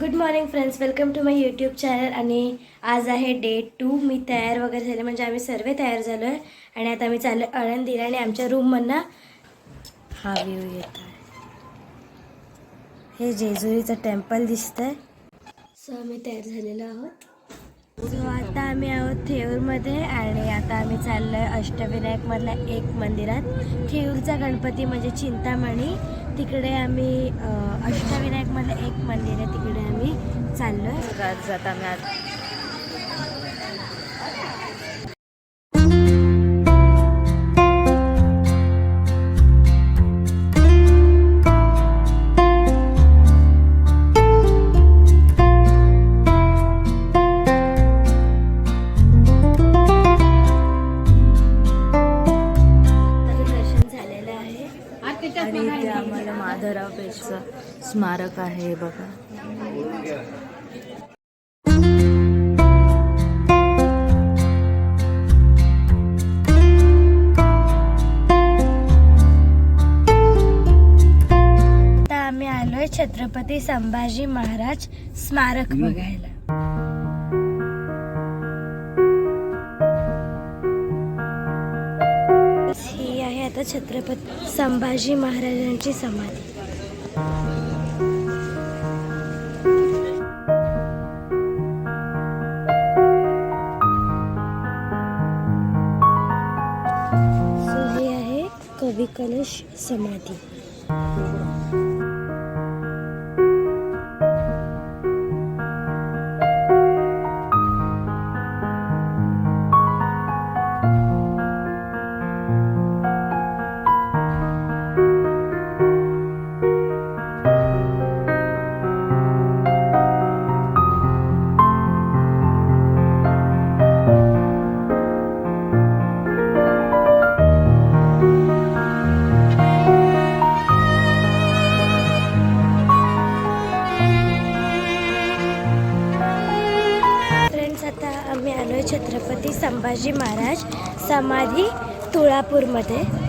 Good morning friends welcome to my YouTube channel आणि आज आहे डे टू मी तयार वगैरे झाले म्हणजे आम्ही सर्व तयार झालो आहे आणि आता आम्ही चाललो आळंदीला आणि आमच्या रूममधनं हा व्ह्यू येत आहे हे जेजुरीचं टेम्पल दिसतं आहे सो आम्ही तयार झालेलो आहोत. सो आता आम्ही आहोत थेऊरमध्ये आणि आता आम्ही चाललो आहे अष्टविनायकमधल्या एक मंदिरात. थेऊरचा गणपती म्हणजे चिंतामणी. तिकडे आम्ही अ, अष्टविनायकमधलं एक मंदिर आहे तिकडे आम्ही चाललो आहे जात आम्ही आज आणि इथे आम्हाला माधवराव पेशचं स्मारक आहे बघा. आता आम्ही आलोय छत्रपती संभाजी महाराज स्मारक बघायला. आता छत्रपती संभाजी महाराजांची समाधी. हे आहे कवी कलश समाधी. मी आलो आलोय छत्रपती संभाजी महाराज समाधी तुळापूरमध्ये.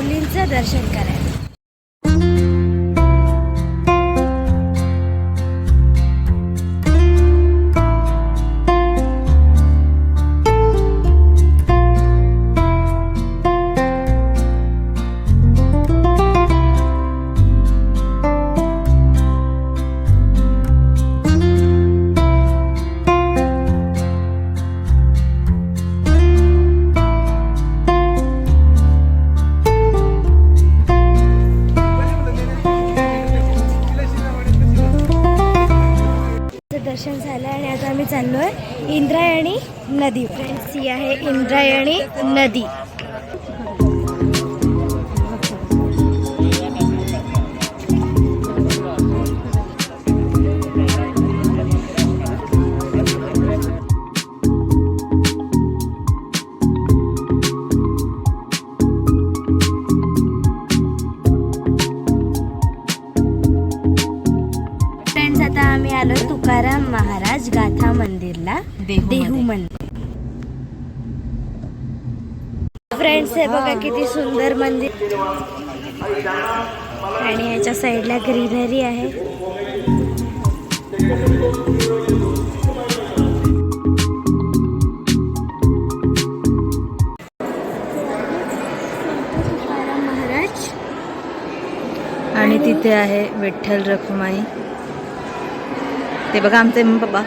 माऊलींचं दर्शन करायला. देवीचं दर्शन झालं आणि आता आम्ही चाललोय इंद्रायणी नदी. फ्रेंड्स ही आहे इंद्रायणी नदी. तुकाराम महाराज गाथा मंदिरला. देहू मंदिर. फ्रेंड्स हे बघा किती सुंदर मंदिर. आणि याच्या साईडला ग्रीनरी आहे. महाराज. आणि तिथे आहे विठ्ठल रखुमाई. ते बघा आमचे मम्मी पप्पा